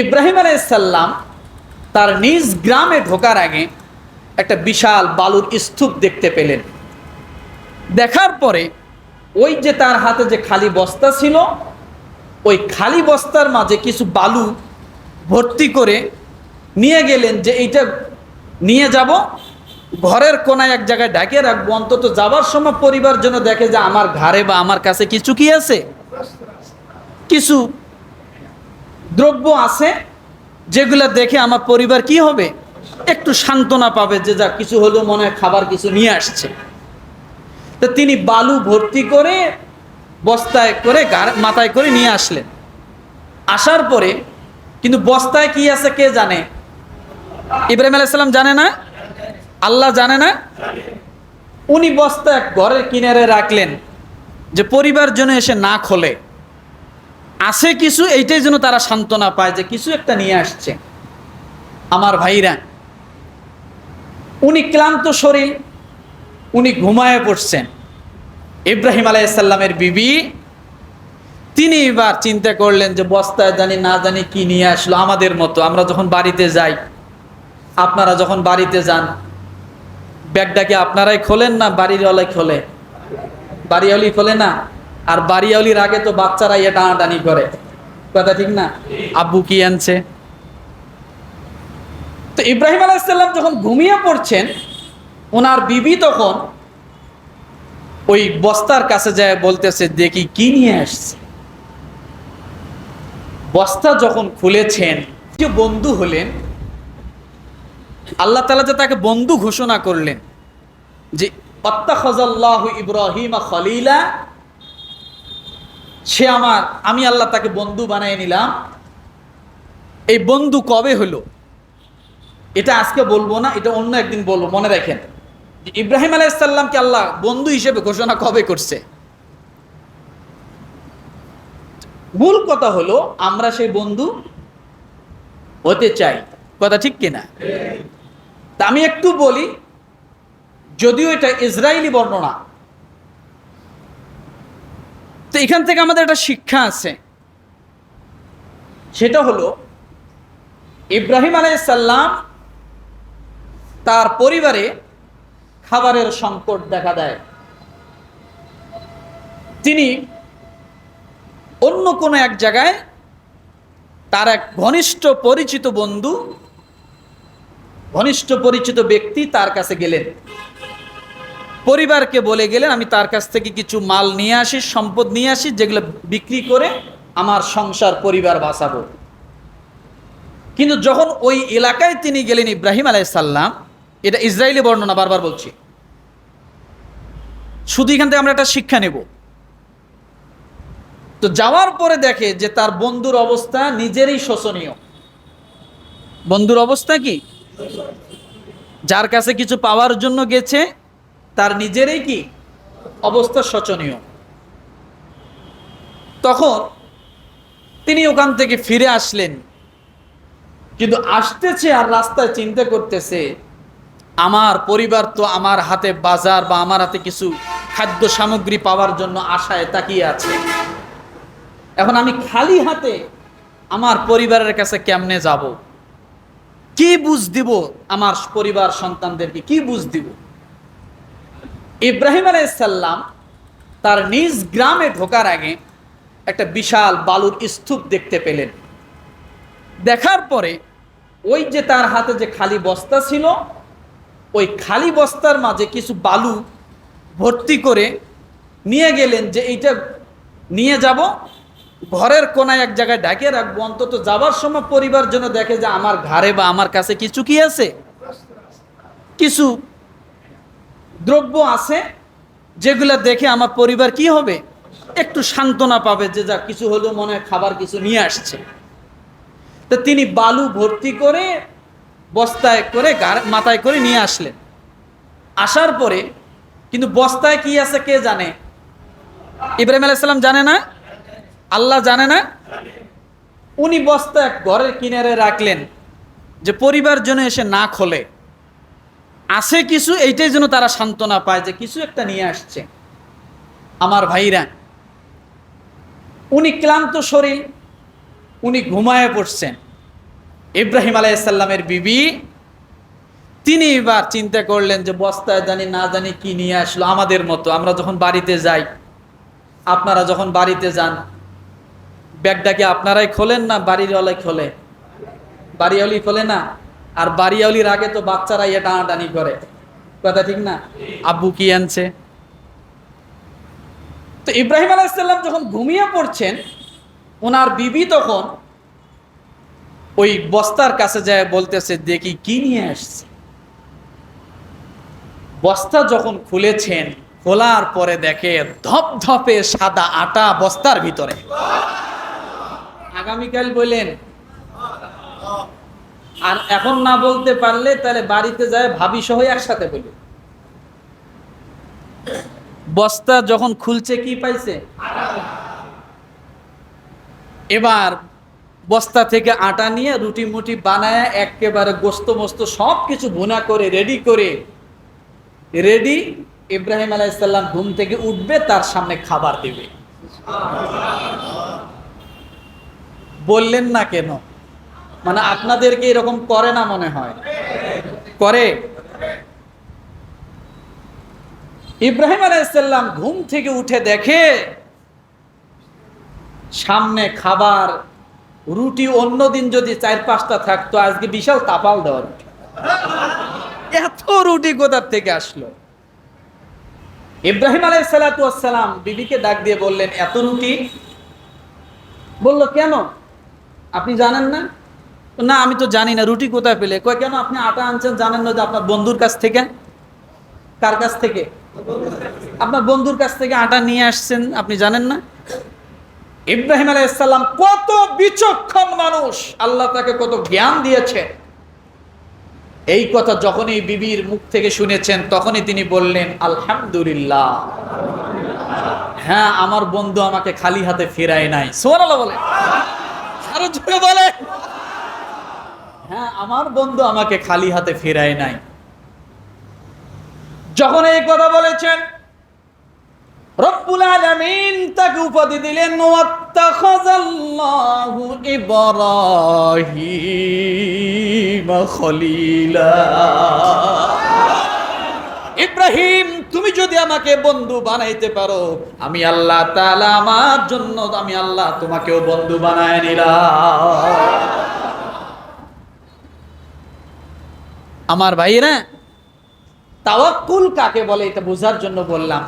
ইব্রাহিম আলাইসাল্লাম তার নিজ গ্রামে ঢোকার আগে একটা বিশাল বালুর স্তূপ দেখতে পেলেন। দেখার পরে ওই যে তার হাতে যে খালি বস্তা ছিল, ওই খালি বস্তার মাঝে কিছু বালু ভর্তি করে নিয়ে গেলেন যে এইটা নিয়ে যাব, ঘরের কোনায় এক জায়গায় ঢাকে রাখব, অন্তত যাবার সময় পরিবার জন্য দেখে যে আমার ঘরে বা আমার কাছে কিছু কি আছে? কিছু দ্রব্য আছে, যেগুলো দেখে আমার পরিবার কি হবে? একটু সান্ত্বনা পাবে যে যা কিছু হলেও মনে হয় খাবার কিছু নিয়ে আসছে। তো তিনি বালু ভর্তি করে বস্তায় করে মাথায় করে নিয়ে আসলেন। আসার পরে কিন্তু বস্তায় কি আছে কে জানে? ইব্রাহিম আলাইসাল্লাম জানে না? আল্লাহ জানে না? উনি বস্তা ঘরের কিনারে রাখলেন যে পরিবার জন্য এসে না খোলে। আছে কিছু, এইটাই যেন তারা সান্ত্বনা পায় যে কিছু একটা নিয়ে আসছে। আমার ভাইরা, উনি ক্লান্ত শরীর, উনি ঘুমায় পড়ছেন। ইব্রাহিম আলাইসাল্লামের বিবি, তিনি এবার চিন্তা করলেন যে বস্তায় জানি না জানি কি নিয়ে আসলো আমাদের মতো। আমরা যখন বাড়িতে যাই, আপনারা যখন বাড়িতে যান, ব্যাগটাকে আপনারাই খোলেন না, বাড়িওয়ালাই খোলে? বাড়িওয়ালি খোলে না? আর বাড়িওয়ালির আগে তো বাচ্চারা ইয়ে টানাটানি করে। কথা ঠিক না? আব্বু কি আনছে? তো ইব্রাহিম আলাইসাল্লাম যখন ঘুমিয়ে পড়ছেন, ওনার বিবি তখন ওই বস্তার কাছে যায় বলতেছে, দেখি কি নিয়ে আসছে? বস্তা যখন খুলেছেন, যে বন্ধু হলেন, আল্লাহ তালা যে তাকে বন্ধু ঘোষণা করলেন, যে অত্তাখাজাল্লাহ ইব্রাহিম খলিলা সে আমার, আমি আল্লাহ তাকে বন্ধু বানিয়ে নিলাম। এই বন্ধু কবে হলো? এটা আজকে বলব না, এটা অন্য একদিন বলব, মনে রাখেন। ইব্রাহিম আলাইসাল্লামকে আল্লাহ বন্ধু হিসেবে ঘোষণা কবে করছে? মূল কথা হলো, আমরা সেই বন্ধু হতে চাই। কথা ঠিক কিনা? তা আমি একটু বলি, যদিও এটা ইসরায়েলি বর্ণনা তো এখান থেকে আমাদের একটা শিক্ষা আছে। সেটা হলো, ইব্রাহিম আলাইসাল্লাম তার পরিবারে খাবারের সংকট দেখা দেয়। তিনি অন্য কোনো এক জায়গায় তার এক ঘনিষ্ঠ পরিচিত বন্ধু, ঘনিষ্ঠ পরিচিত ব্যক্তি তার কাছে গেলেন। পরিবারকে বলে গেলেন, আমি তার কাছ থেকে কিছু মাল নিয়ে আসি, সম্পদ নিয়ে আসি, যেগুলো বিক্রি করে আমার সংসার, পরিবার বাঁচাবো। কিন্তু যখন ওই এলাকায় তিনি গেলেন ইব্রাহিম আলাইসাল্লাম এটা ইসরায়েলি বর্ণনা বারবার বলছি, শুধু এখান থেকে আমরা একটা শিক্ষা নেব। তো যাওয়ার পরে দেখে যে তার বন্ধুর অবস্থা নিজেরই শোষণীয়। বন্ধুর অবস্থা কি? যার কাছে কিছু পাওয়ার জন্য গেছে তার নিজেরই কি? অবস্থা শোচনীয়। তখন তিনি ওখান থেকে ফিরে আসলেন। কিন্তু আসতেছে আর রাস্তায় চিন্তা করতেছে, আমার পরিবার তো আমার হাতে বাজার বা আমার হাতে কিছু খাদ্য সামগ্রী পাওয়ার জন্য আশায় তাকিয়ে আছে। এখন আমি খালি হাতে আমার পরিবারের কাছে কেমনে যাব? কি বুঝ দিব আমার পরিবার সন্তানদেরকে? কি বুঝ দিব? ইব্রাহিম আলাইসাল্লাম তার নিজ গ্রামে ঢোকার আগে একটা বিশাল বালুর স্তূপ দেখতে পেলেন। দেখার পরে ওই যে তার হাতে যে খালি বস্তা ছিল, ওই খালি বস্তার মাঝে কিছু বালু ভর্তি করে নিয়ে গেলেন যে এইটা নিয়ে যাব, ঘরের কোনায় এক জায়গায় ঢাকে রাখব, অন্তত যাবার সময় পরিবার জন্য দেখে যে আমার ঘরে বা আমার কাছে কিছু কি আছে। কিছু দ্রব্য আছে যেগুলো দেখে আমার পরিবার কি হবে? একটু সান্ত্বনা পাবে যে যা কিছু হলেও মনে হয় খাবার কিছু নিয়ে আসছে। তো তিনি বালু ভর্তি করে বস্তায় করে মাথায় করে নিয়ে আসলেন। আসার পরে কিন্তু বস্তায় কি আছে কে জানে? ইব্রাহিম আলাইসাল্লাম জানে না? আল্লাহ জানে না? উনি বস্তা ঘরের কিনারে রাখলেন যে পরিবার জন্য এসে না খোলে। আছে কিছু, এইটাই যেন তারা সান্ত্বনা পায় যে কিছু একটা নিয়ে আসছে। আমার ভাইরা, উনি ক্লান্ত শরীর, উনি ঘুমায় পড়ছেন। ইব্রাহিম আলাইসাল্লামের বিবি, তিনি এবার চিন্তা করলেন যে বস্তায় জানি না জানি কি নিয়ে আসলো আমাদের মতো। আমরা যখন বাড়িতে যাই, আপনারা যখন বাড়িতে যান, ব্যাগটাকে আপনারাই খোলেন না বাড়িওয়ালাই খোলে? বাড়িওয়ালি খোলে না? আর বাড়িওয়ালির আগে তো বাচ্চারা ইয়ে টানাটানি করে। কথা ঠিক না? আব্বু কি আনছে? তো ইব্রাহিম আলাইসাল্লাম যখন ঘুমিয়ে পড়ছেন, ওনার বিবি তখন ওই বস্তার কাছে যায় বলতেছে, দেখি কি নিয়ে আসছে? বস্তা যখন খুলেছেন, খোলার পরে দেখে ধপ ধপে সাদা আটা বস্তার ভিতরে। আগামীকাল বললেন আর এখন না বলতে পারলে তাহলে বাড়িতে যায় ভাবি সহ একসাথে বলি। বস্তা যখন খুলছে কি পাইছে? এবার বস্তা থেকে আটা নিয়ে রুটি মুটি বানায় একেবারে গোস্ত মোস্ত সব কিছু ভুনা করে রেডি করে রেডি ইব্রাহিম আলাইসাল্লাম ঘুম থেকে উঠবে, তার সামনে খাবার দেবে। বললেন না কেন? মানে আপনাদেরকে এরকম করে না মনে হয়। করে? ইব্রাহিম আলাইসাল্লাম ঘুম থেকে উঠে দেখে সামনে খাবার, রুটি অন্যদিন যদি চার পাঁচটা থাকতো, আজকে বিশাল তাপাল দেওয়ার এত রুটি কোথার থেকে আসলো? ইব্রাহিম আলাই সালাতাম বিবিকে ডাক দিয়ে বললেন, এত রুটি? বলল, কেন? আপনি জানেন না? না, আমি তো জানি না, রুটি কোথায় পেলে? কয়, কেন আপনি আটা আনছেন জানেন না যে আপনার বন্ধুর কাছ থেকে? কার কাছ থেকে? আপনার বন্ধুর কাছ থেকে আটা নিয়ে আসছেন, আপনি জানেন না? ইব্রাহিম আলাইসাল্লাম কত বিচক্ষণ মানুষ। আল্লাহ তাকে কত জ্ঞান দিয়েছে। এই কথা যখনই বিবির মুখ থেকে শুনেছেন, তখনই তিনি বললেন, আলহামদুলিল্লাহ। হ্যাঁ আমার বন্ধু আমাকে খালি হাতে ফেরায় নাই। সোনালা বলে। আরও জোরে বলে। হ্যাঁ আমার বন্ধু আমাকে খালি হাতে ফেরায় নাই। যখন এই কথা বলেছেন, রব্বুল আলামিন তাকে উপাধি দিলেন, ওয়াত্তাখাযাল্লাহু ইব্রাহিম খলিলা। ইব্রাহিম, তুমি যদি আমাকে বন্ধু বানাইতে পারো, আমি আল্লাহ তাআলা আমার জন্য, আমি আল্লাহ তোমাকেও বন্ধু বানায় নিলাম। আমার ভাইয়েরা তাওয়াক্কুল কাকে বলে এটা বোঝার জন্য বললাম।